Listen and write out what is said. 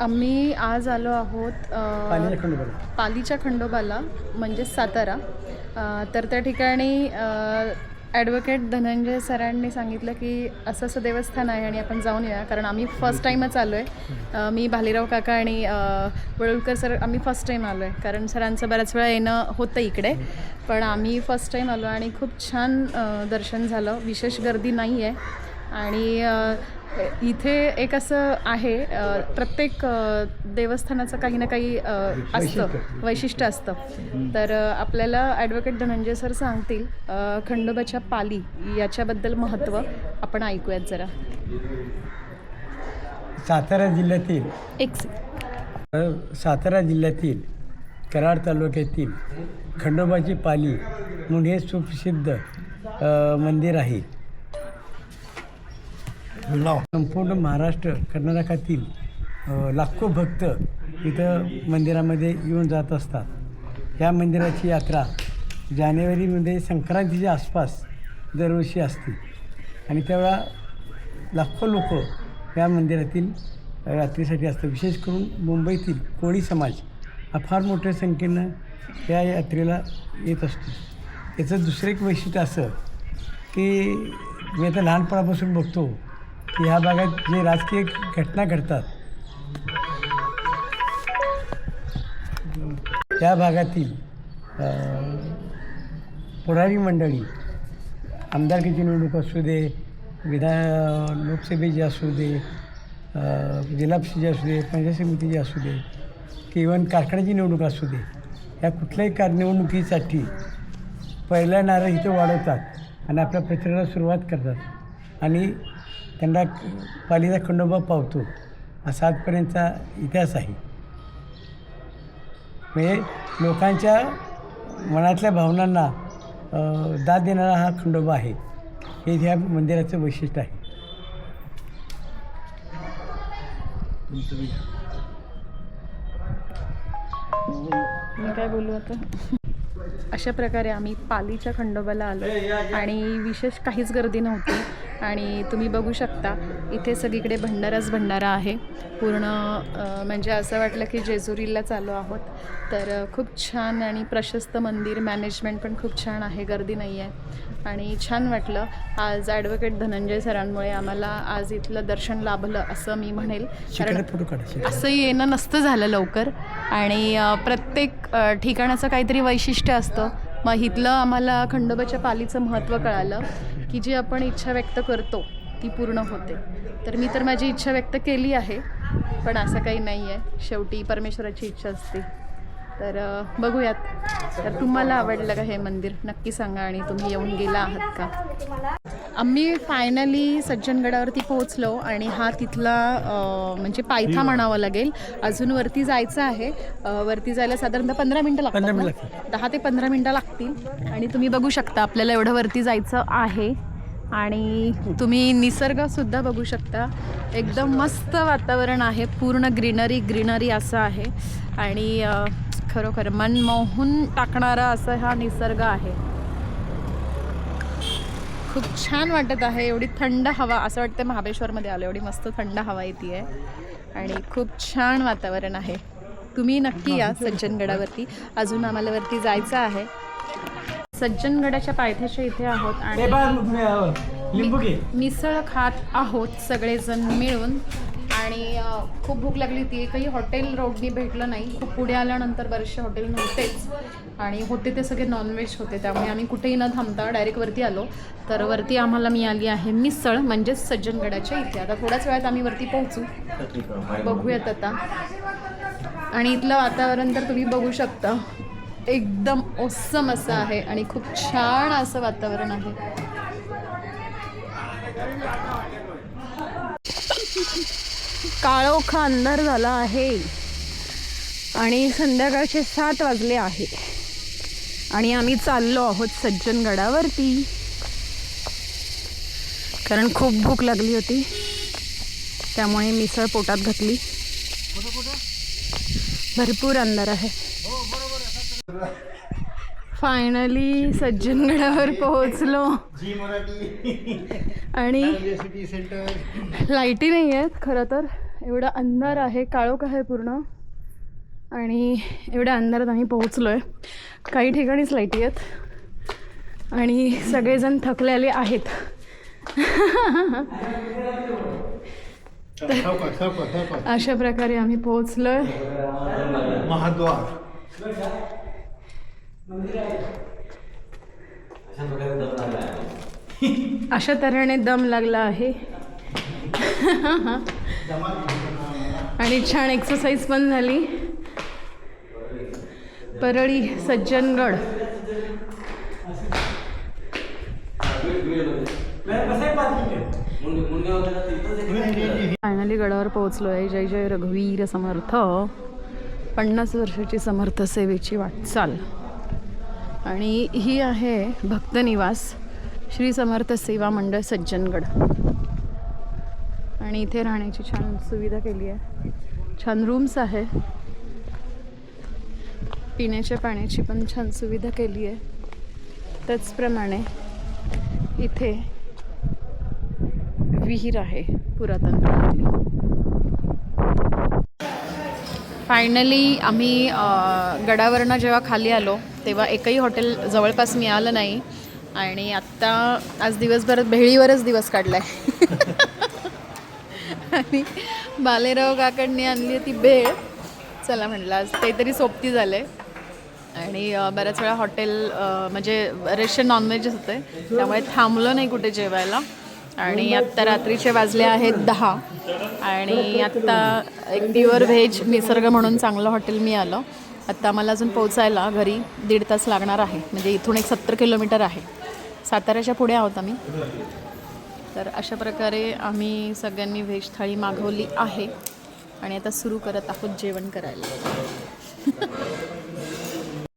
आम्ही आज आलो आहोत पालीच्या खंडोबाला. म्हणजे सातारा. तर त्या ठिकाणी ॲडव्होकेट धनंजय सरांनी सांगितलं की असं असं देवस्थान आहे आणि आपण जाऊन येऊया. कारण आम्ही फर्स्ट टाईमच आलो आहे मी भालेराव काका आणि वळुलकर सर आम्ही फर्स्ट टाईम आलो आहे कारण सरांचं बऱ्याच वेळा येणं होतं इकडे. पण आम्ही फर्स्ट टाईम आलो आणि खूप छान दर्शन झालं. विशेष गर्दी नाही आहे आणि इथे एक असं आहे प्रत्येक देवस्थानाचं काही ना काही असतं वैशिष्ट्य. असतं. तर आपल्याला ॲडव्होकेट धनंजय सर सांगतील खंडोबाच्या पाली याच्याबद्दल महत्त्व आपण ऐकूयात जरा. सातारा जिल्ह्यातील एक सातारा जिल्ह्यातील कराड तालुक्यातील खंडोबाची पाली म्हणून हे सुप्रसिद्ध मंदिर आहे. संपूर्ण महाराष्ट्र कर्नाटकातील लाखो भक्त इथं मंदिरामध्ये येऊन जात असतात. या मंदिराची यात्रा जानेवारीमध्ये संक्रांतीच्या आसपास दरवर्षी असते. आणि त्यावेळा लाखो लोक या मंदिरातील यात्रेसाठी असतात. विशेष करून मुंबईतील कोळी समाज हा फार मोठ्या संख्येनं या यात्रेला येत असतो. याचं दुसरं एक वैशिष्ट्य असं की मी आता लहानपणापासून बघतो की ह्या भागात जे राजकीय घटना घडतात त्या भागातील पुरारी पुढारी मंडळी आमदारकीची निवडणूक असू दे विधान लोकसभेची असू दे अ, असू दे पंचायत समितीची असू दे की कारखान्याची निवडणूक असू दे या कुठल्याही कार निवडणुकीसाठी पहिला नारळ इथं वाढवतात आणि आपल्या प्रचाराला सुरुवात करतात. आणि त्यांना पालीचा खंडोबा पावतो. असा आजपर्यंतचा इतिहास आहे. म्हणजे लोकांच्या मनातल्या भावनांना दाद देणारा हा खंडोबा आहे. हे ह्या मंदिराचं वैशिष्ट्य आहे. मी काय बोलू आता? अशा प्रकारे आम्ही पालीच्या खंडोबाला आलो. आणि विशेष काहीच गर्दी नव्हती. आणि तुम्ही बघू शकता इथे सगळीकडे भंडाराच भंडारा आहे. पूर्ण म्हणजे असं वाटलं की जेजुरीला चालू आहोत. तर खूप छान आणि प्रशस्त मंदिर मॅनेजमेंट पण खूप छान आहे गर्दी नाही आहे. आणि छान वाटलं. आज ॲडव्होकेट धनंजय सरांमुळे आम्हाला आज इथलं दर्शन लाभलं असं मी म्हणेल. कारण असं येणं नसतं झालं लवकर. आणि प्रत्येक ठिकाणाचं काहीतरी वैशिष्ट्य असतं. मग इथलं आम्हाला खंडोबाच्या पालीचं महत्त्व कळालं. की जी आपण इच्छा व्यक्त करतो ती पूर्ण होते. तर मी तर माझी इच्छा व्यक्त केली आहे पण असं काही नाही आहे. शेवटी परमेश्वराची इच्छा असते. तर बघूयात. तर तुम्हाला आवडलं का हे मंदिर? नक्की सांगा आणि तुम्ही येऊन गेला आहात का? आम्ही फायनली सज्जनगडावरती पोहोचलो आणि हा तिथला म्हणजे पायथा म्हणावं लागेल. अजून वरती जायचं आहे. वरती जायला साधारणतः पंधरा मिनटं लागतात दहा ते पंधरा मिनटं लागतील. आणि तुम्ही बघू शकता आपल्याला एवढं वरती जायचं आहे. आणि तुम्ही निसर्गसुद्धा बघू शकता. एकदम मस्त वातावरण आहे. पूर्ण ग्रीनरी ग्रीनरी असं आहे. आणि खरोखर मन मोहून टाकणारा असा हा निसर्ग आहे. खूप छान वाटत आहे. एवढी थंड हवा असं वाटतं महाबळेश्वरमध्ये आलो. एवढी मस्त थंड हवा येते आहे आणि खूप छान वातावरण आहे. तुम्ही नक्की या सज्जनगडावरती. अजून आम्हाला वरती जायचं आहे. सज्जनगडाच्या पायथ्याच्या इथे आहोत आणि घे. मिसळ खात आहोत सगळेजण मिळून. आणि खूप भूक लागली होती. एकही हॉटेल रोडनी भेटलं नाही. खूप पुढे आल्यानंतर बरेचसे हॉटेल नव्हतेच. आणि होते ते सगळे नॉनव्हेज होते त्यामुळे आम्ही कुठेही न थांबता डायरेक्ट वरती आलो. तर वरती आम्हाला मिळाली आहे मिसळ म्हणजेच सज्जनगडाच्या इथे. आता थोड्याच वेळात आम्ही वरती पोहोचू. बघूयात आता. आणि इथलं वातावरण तर तुम्ही बघू शकता. एकदम ओसम असं आहे आणि खूप छान असं वातावरण आहे. काळोखा अंधार झाला आहे. आणि संध्याकाळचे सात वाजले आहे. आणि आम्ही चाललो आहोत सज्जनगडावरती. कारण खूप भूक लागली होती. त्यामुळे मिसळ पोटात घातली. भरपूर अंधार आहे. फायनली सज्जनगडावर पोहोचलो. आणि लाईटी नाही आहेत खरं तर. एवढा अंधार आहे काळोख आहे पूर्ण. आणि एवढ्या अंधारात आम्ही पोहोचलो आहे काही ठिकाणीच लाईटी आहेत. आणि सगळेजण थकलेले आहेत. अशा प्रकारे आम्ही पोहोचलो आहे महाद्वार. अशा तऱ्हेने दम लागला आहे. आणि छान एक्सरसाइज पण झाली. परळी सज्जनगड. फायनली गडावर पोहोचलो आहे जय जय रघुवीर समर्थ. पन्नास वर्षाची समर्थ सेवेची वाटचाल. आणि ही आहे भक्तनिवास श्री समर्थ सेवा मंडळ सज्जनगड. आणि इथे राहण्याची छान सुविधा केली आहे. छान रूम्स आहे. पिण्याच्या पाण्याची पण छान सुविधा केली आहे. त्याचप्रमाणे इथे विहीर आहे पुरातन काळातली. फायनली आम्ही गडावरनं जेव्हा खाली आलो तेव्हा एकही हॉटेल जवळपास मिळालं नाही. आणि आत्ता आज दिवसभर भेळीवरच दिवस काढला आहे आणि बालेराव काकडने आणली ती भेळ. चला म्हटलं आज काहीतरी सोबती झालं आहे आणि बऱ्याच वेळा हॉटेल म्हणजे बरेचसे नॉनव्हेज होते त्यामुळे थांबलो नाही कुठे जेवायला. आणि आत्ता रात्रीचे वाजले आहेत दहा. आणि आत्ता एक प्युअर व्हेज निसर्ग म्हणून चांगलं हॉटेल मी आलं. आत्ता मला अजून पोहोचायला घरी दीड तास लागणार आहे. म्हणजे इथून एक सत्तर किलोमीटर आहे. साताऱ्याच्या पुढे आहोत आम्ही. तर अशा प्रकारे आम्ही सगळ्यांनी व्हेज थाळी मागवली आहे. आणि आता सुरू करत आहोत जेवण करायला.